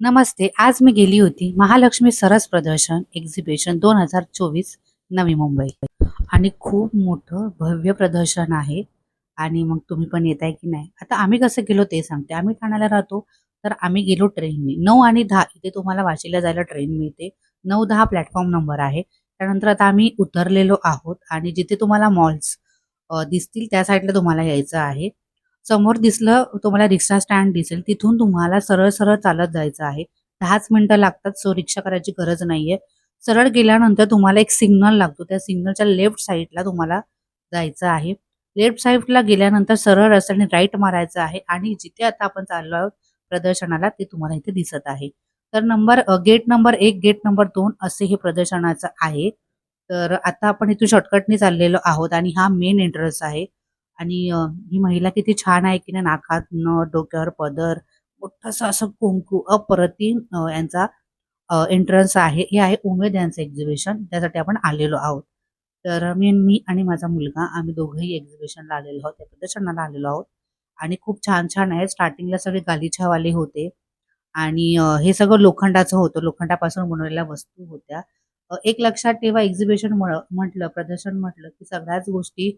नमस्ते आज मी गेली होती महालक्ष्मी सरस प्रदर्शन एक्झिबिशन दोन हजार चोवीस नवी मुंबई. आणि खूप मोठं भव्य प्रदर्शन आहे. आणि मग तुम्ही पण येत आहे की नाही? आता आम्ही कसं गेलो ते सांगते. आम्ही ठाण्याला राहतो तर आम्ही गेलो ट्रेनने. नऊ आणि दहा इथे तुम्हाला वाशीला जायला ट्रेन मिळते. नऊ दहा प्लॅटफॉर्म नंबर आहे. त्यानंतर आता आम्ही उतरलेलो आहोत आणि जिथे तुम्हाला मॉल्स दिसतील त्या साईडला तुम्हाला यायचं आहे. समोर दिसलं तुम्हाला रिक्षा स्टँड दिसेल. तिथून तुम्हाला सरळ सरळ चालत जायचं आहे. दहाच मिनिटं लागतात सो रिक्षा करायची गरज नाहीये. सरळ गेल्यानंतर तुम्हाला एक सिग्नल लागतो. त्या सिग्नलच्या लेफ्ट साईडला तुम्हाला जायचं आहे. लेफ्ट साईडला गेल्यानंतर सरळ रस्त्याने राईट मारायचं आहे आणि जिथे आता आपण चाललो आहोत प्रदर्शनाला ते तुम्हाला इथे दिसत आहे. तर नंबर गेट नंबर एक गेट नंबर दोन असे हे प्रदर्शनाचं आहे. तर आता आपण इथून शॉर्टकटने चाललेलो आहोत आणि हा मेन एंट्रन्स आहे. आणि ही महिला किती छान आहे की नाही नाकात नथ डोक्यावर पदर मोठासा असं कुंकू अप्रतिम यांचा एंट्रन्स आहे. हे आहे उमेद यांचं एक्झिबिशन त्यासाठी आपण आलेलो आहोत. तर मी मी आणि माझा मुलगा आम्ही दोघंही एक्झिबिशनला आलेलो आहोत. त्या प्रदर्शनाला आलेलो आहोत. आणि खूप छान छान आहे. स्टार्टिंगला सगळे गालिछावाले होते. आणि हे सगळं लोखंडाचं होतं. लोखंडापासून बनवलेल्या वस्तू होत्या. एक लक्षात ठेवा एक्झिबिशन म्हटलं प्रदर्शन म्हटलं की सगळ्याच गोष्टी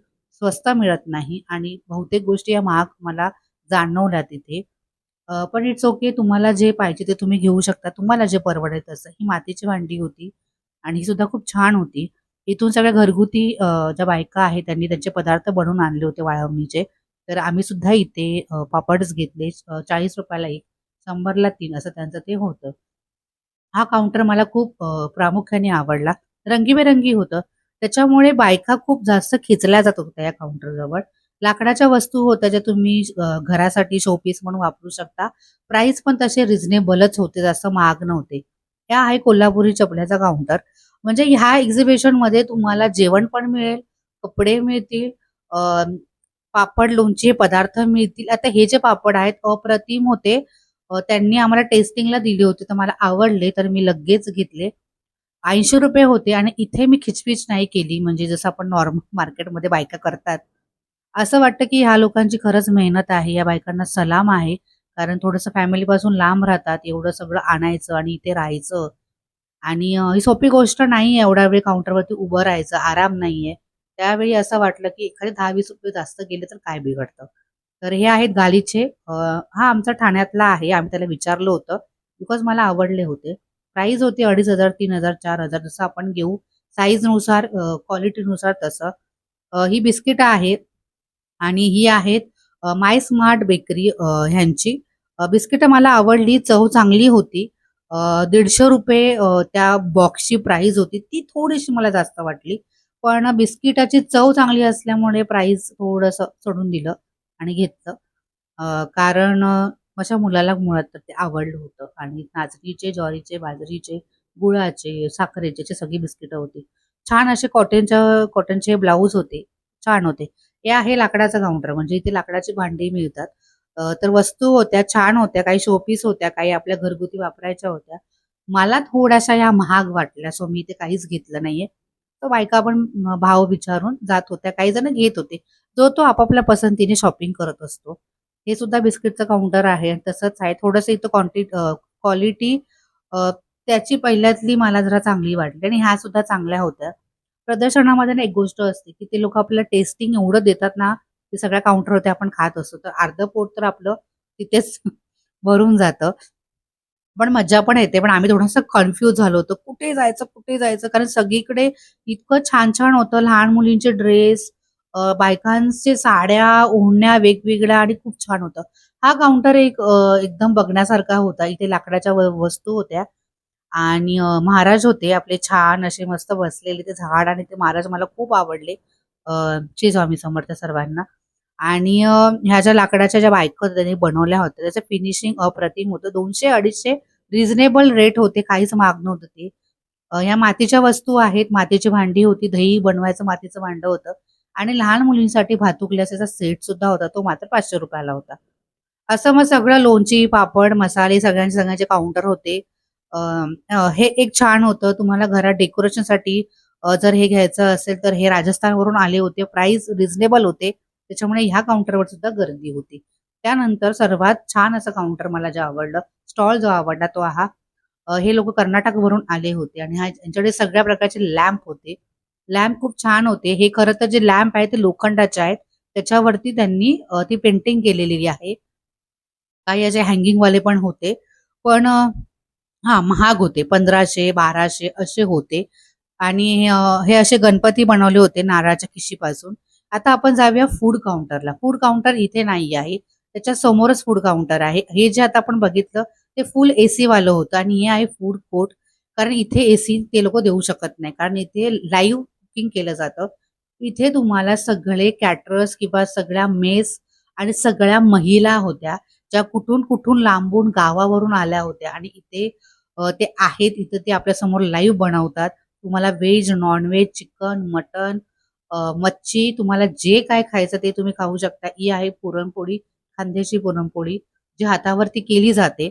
स्वस्त मिळत नाही आणि बहुतेक गोष्टी या महाग मला जाणवल्या तिथे. पण इट्स ओके तुम्हाला जे पाहिजे ते तुम्ही घेऊ शकता. तुम्हाला जे परवडेल तसं. ही मातीची भांडी होती आणि ही सुद्धा खूप छान होती. इथून सगळ्या घरगुती ज्या बायका आहेत त्यांनी त्यांचे पदार्थ बनवून आणले होते वाळवणीचे. तर आम्ही सुद्धा इथे पापड्स घेतले. चाळीस रुपयाला एक शंभरला तीन असं त्यांचं ते होतं. हा काउंटर मला खूप प्रामुख्याने आवडला. रंगीबेरंगी होतं. त्याच्यामुळे बायका खूप जास्त खेचल्या जात होत्या या काउंटरजवळ लाकडाच्या वस्तू होत्या ज्या तुम्ही घरासाठी शोपीस म्हणून वापरू शकता. प्राइस पण तसे रिझनेबलच होते जास्त महाग नव्हते. ह्या आहे कोल्हापुरी चपल्याचा काउंटर म्हणजे ह्या एक्झिबिशनमध्ये तुम्हाला जेवण पण मिळेल कपडे मिळतील पापड लोणचे पदार्थ मिळतील. आता हे जे पापड आहेत अप्रतिम होते. त्यांनी आम्हाला टेस्टिंगला दिले होते तर मला आवडले तर मी लगेच घेतले. ऐंशी रुपये होते आणि इथे मी खिचपिच नाही केली. म्हणजे जसं आपण नॉर्मल मार्केटमध्ये बायका करतात. असं वाटतं की ह्या लोकांची खरंच मेहनत आहे. या बायकांना सलाम आहे. कारण थोडंसं फॅमिलीपासून लांब राहतात. एवढं सगळं आणायचं आणि इथे राहायचं. आणि ही सोपी गोष्ट नाही आहे एवढा वेळ काउंटरवरती उभं राहायचं. आराम नाहीये. त्यावेळी असं वाटलं की एखादे दहा वीस रुपये जास्त गेले तर काय बिघडतं? तर हे आहेत गालीचे हा आमचा ठाण्यातला आहे. आम्ही त्याला विचारलं होतं. बिकॉज मला आवडले होते. प्राइस होती अडीच हजार तीन हजार चार हजार जसं आपण घेऊ. साईजनुसार क्वालिटीनुसार तसं. ही बिस्किटं आहेत आणि ही आहेत माय स्मार्ट बेकरी ह्यांची. बिस्किट बिस्किटं मला आवडली चव चांगली होती. दीडशे रुपये त्या बॉक्सची प्राइस होती. ती थोडीशी मला जास्त वाटली. पण बिस्किटाची चव चांगली असल्यामुळे प्राइस थोडंसं सोडून दिलं आणि घेतलं. कारण माझ्या मुलाला मुळात तर ते आवडलं होतं. आणि नाचणीचे ज्वारीचे बाजरीचे गुळाचे साखरेचे असे सगळी बिस्किटं होती. छान असे कॉटनच्या कॉटनचे ब्लाऊज होते. छान होते. हे आहे लाकडाचा काउंटर. म्हणजे इथे लाकडाची भांडी मिळतात. तर वस्तू होत्या छान होत्या. काही शोपीस होत्या काही आपल्या घरगुती वापरायच्या होत्या. मला थोड्याशा या महाग वाटल्या सो मी ते काहीच घेतलं नाहीये. तर बायका पण भाव विचारून जात होत्या. काही जण घेत होते. जो तो आपापल्या पसंतीने शॉपिंग करत असतो. हे सुद्धा बिस्किटचं काउंटर आहे. तसंच आहे. थोडंसं इथं क्वांटिटी क्वालिटी त्याची पहिल्यातली मला जरा चांगली वाटली. आणि ह्या सुद्धा चांगल्या होत्या. प्रदर्शनामध्ये ना एक गोष्ट असते की ते लोक आपल्याला टेस्टिंग एवढं देतात ना ते सगळ्या काउंटरवरती आपण खात असतो. तर अर्ध पोट तर आपलं तिथेच भरून जातं. पण मज्जा पण येते. पण आम्ही थोडंसं कन्फ्यूज झालो होतो. कुठे जायचं कुठे जायचं? कारण सगळीकडे इतकं छान छान होतं. लहान मुलींचे ड्रेस बायकांचे साड्या ओढण्या वेगवेगळ्या आणि खूप छान होतं. हा काउंटर एक एकदम बघण्यासारखा होता. इथे लाकडाच्या व- वस्तू होत्या. आणि महाराज होते आपले छान असे मस्त बसलेले ते झाड आणि ते महाराज मला खूप आवडले. अ, श्री स्वामी समर्थ सर्वांना. आणि ह्या ज्या लाकडाच्या ज्या बायका होत्या त्यांनी बनवल्या होत्या त्याचं फिनिशिंग अप्रतिम होतं. दोनशे अडीचशे रिझनेबल रेट होते काहीच महाग नव्हतं ते. ह्या मातीच्या वस्तू आहेत. मातीची भांडी होती दही बनवायचं मातीचं भांडं होतं. आणि लहान मुलींसाठी भातुकल्याचा सेट सुद्धा होता तो मात्र पाचशे रुपयाला होता. असं मग सगळं लोणची पापड मसाले सगळ्यांचे सगळ्यांचे काउंटर होते. हे एक छान होतं. तुम्हाला घरात डेकोरेशनसाठी जर हे घ्यायचं असेल तर हे राजस्थानवरून आले होते. प्राइस रिझनेबल होते. त्याच्यामुळे ह्या काउंटरवर सुद्धा गर्दी होती. त्यानंतर सर्वात छान असं काउंटर मला जे आवडलं स्टॉल जो आवडला तो हा हे लोक कर्नाटकवरून आले होते. आणि हा यांच्याकडे सगळ्या प्रकारचे लॅम्प होते. लॅम्प खूप छान होते. हे खरं तर जे लॅम्प आहे ते लोखंडाचे आहेत. त्याच्यावरती त्यांनी ती पेंटिंग केलेली आहे. काही असे हँगिंग वाले पण होते. पण हा महाग होते. पंधराशे बाराशे असे होते. आणि हे असे गणपती बनवले होते नारळाच्या खिशीपासून आता आपण जाऊया फूड काउंटरला फूड काउंटर इथे नाही आहे. त्याच्या समोरच फूड काउंटर आहे. हे जे आता आपण बघितलं ते फुल एसी वालं होतं. आणि हे आहे फूड कोर्ट कारण इथे एसी ते लोक देऊ शकत नाही. कारण इथे लाईव्ह कुकिंग केलं जातं. इथे तुम्हाला सगळे कॅटरर्स किंवा सगळ्या मेस आणि सगळ्या महिला होत्या ज्या कुठून कुठून लांबून गावावरून आल्या होत्या आणि इथे ते आहेत. इथे ते आपल्यासमोर लाईव्ह बनवतात. तुम्हाला व्हेज नॉनव्हेज चिकन मटन मच्छी तुम्हाला जे काय खायचं ते तुम्ही खाऊ शकता. ही आहे पुरणपोळी खांद्याची पुरणपोळी जी हातावरती केली जाते.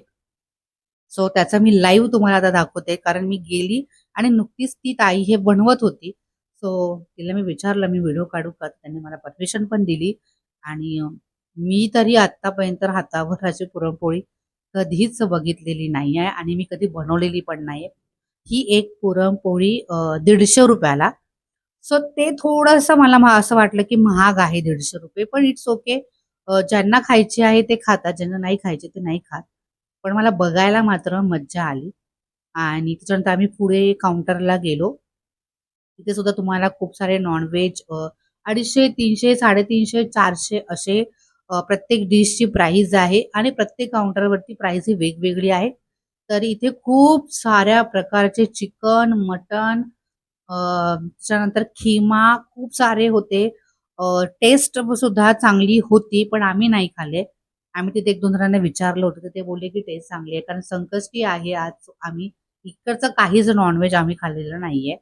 सो त्याचा मी लाईव्ह तुम्हाला आता दाखवते. कारण मी गेली आणि नुकतीच ती ताई हे बनवत होती. सो तिला मी विचारलं मी व्हिडिओ काढू का? त्यांनी मला परमिशन पण दिली. आणि मी तरी आतापर्यंत हातावर अशी पुरणपोळी कधीच बघितलेली नाही आहे आणि मी कधी बनवलेली पण नाही ही एक पुरणपोळी दीडशे रुपयाला. सो ते थोडंसं मला असं वाटलं की महाग आहे दीडशे रुपये पण इट्स ओके ज्यांना खायची आहे ते खातात ज्यांना नाही खायचे ते नाही खात. पण मला बघायला मात्र मज्जा आली. आणि त्याच्यानंतर आम्ही पुढे काउंटरला गेलो. तिथे सुद्धा तुम्हाला खूप सारे नॉनव्हेज अडीचशे तीनशे साडेतीनशे चारशे असे प्रत्येक डिशची प्राइस आहे आणि प्रत्येक काउंटरवरती प्राइस ही वेगवेगळी आहे. तर इथे खूप साऱ्या प्रकारचे चिकन मटन त्याच्यानंतर खिमा खूप सारे होते. टेस्ट सुद्धा चांगली होती पण आम्ही नाही खाल्ले. आम्ही तिथे एक दोन जणांना विचारलं होतं तर ते बोलले की टेस्ट चांगली आहे कारण संकष्टी आहे आज आम्ही. इकडचं काहीच नॉनव्हेज आम्ही खाल्लेलं नाहीये.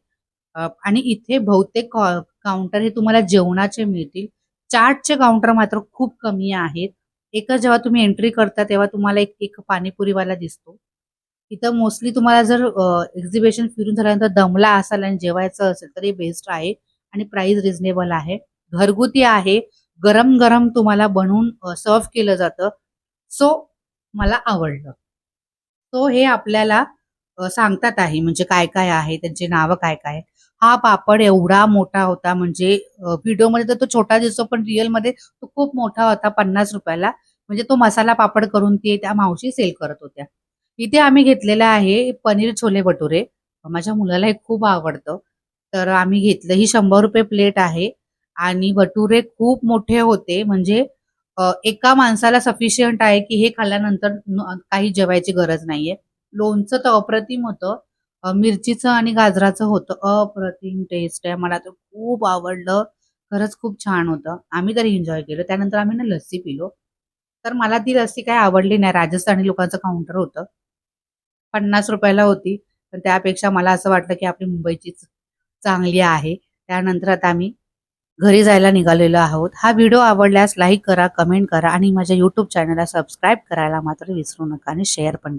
आणि इथे बहुतेक काउंटर हे तुम्हाला जेवणाचे मिळतील. चाटचे काउंटर मात्र खूप कमी आहेत. एकच जेव्हा तुम्ही एंट्री करता तेव्हा तुम्हाला एक एक पाणीपुरीवाला दिसतो. इथं मोस्टली तुम्हाला जर एक्झिबिशन फिरून झाल्यानंतर दमला असाल आणि जेवायचं असेल तर हे बेस्ट आहे आणि प्राइस रिझनेबल आहे. घरगुती आहे. गरम गरम तुम्हाला बनवून सर्व केलं जातं. सो मला आवडलं. सो हे आपल्याला सांगतात आहे. म्हणजे काय काय आहे त्यांची नावं काय काय आहे. हा पापड एवढा मोठा होता म्हणजे व्हिडिओमध्ये तर तो छोटा दिसतो पण रिअलमध्ये तो खूप मोठा होता पन्नास रुपयाला. म्हणजे तो मसाला पापड करून ते त्या मावशी सेल करत होत्या. इथे आम्ही घेतलेला आहे पनीर छोले भटुरे. माझ्या मुलाला हे खूप आवडतं. तर आम्ही घेतलं. ही शंभर रुपये प्लेट आहे आणि भटुरे खूप मोठे होते. म्हणजे एका माणसाला सफिशियंट आहे की हे खाल्ल्यानंतर काही जेवायची गरज नाहीये. लोणचं तर अप्रतिम होतं. मिरचीचं आणि गाजराचं होतं. अप्रतिम टेस्ट आहे. मला तर खूप आवडलं. खरंच खूप छान होतं. आम्ही तरी एन्जॉय केलं. त्यानंतर आम्ही ना लस्सी पिलो. तर मला ती लस्सी काय आवडली नाही. राजस्थानी लोकांचं काउंटर होतं. पन्नास रुपयाला होती. पण त्यापेक्षा मला असं वाटलं की आपली मुंबईचीच चांगली आहे. त्यानंतर आता आम्ही घरी जायला निघालेलो आहोत. हा व्हिडिओ आवडल्यास लाईक करा कमेंट करा आणि माझ्या यूट्यूब चॅनलला सबस्क्राईब करायला मात्र विसरू नका आणि शेअर पण पण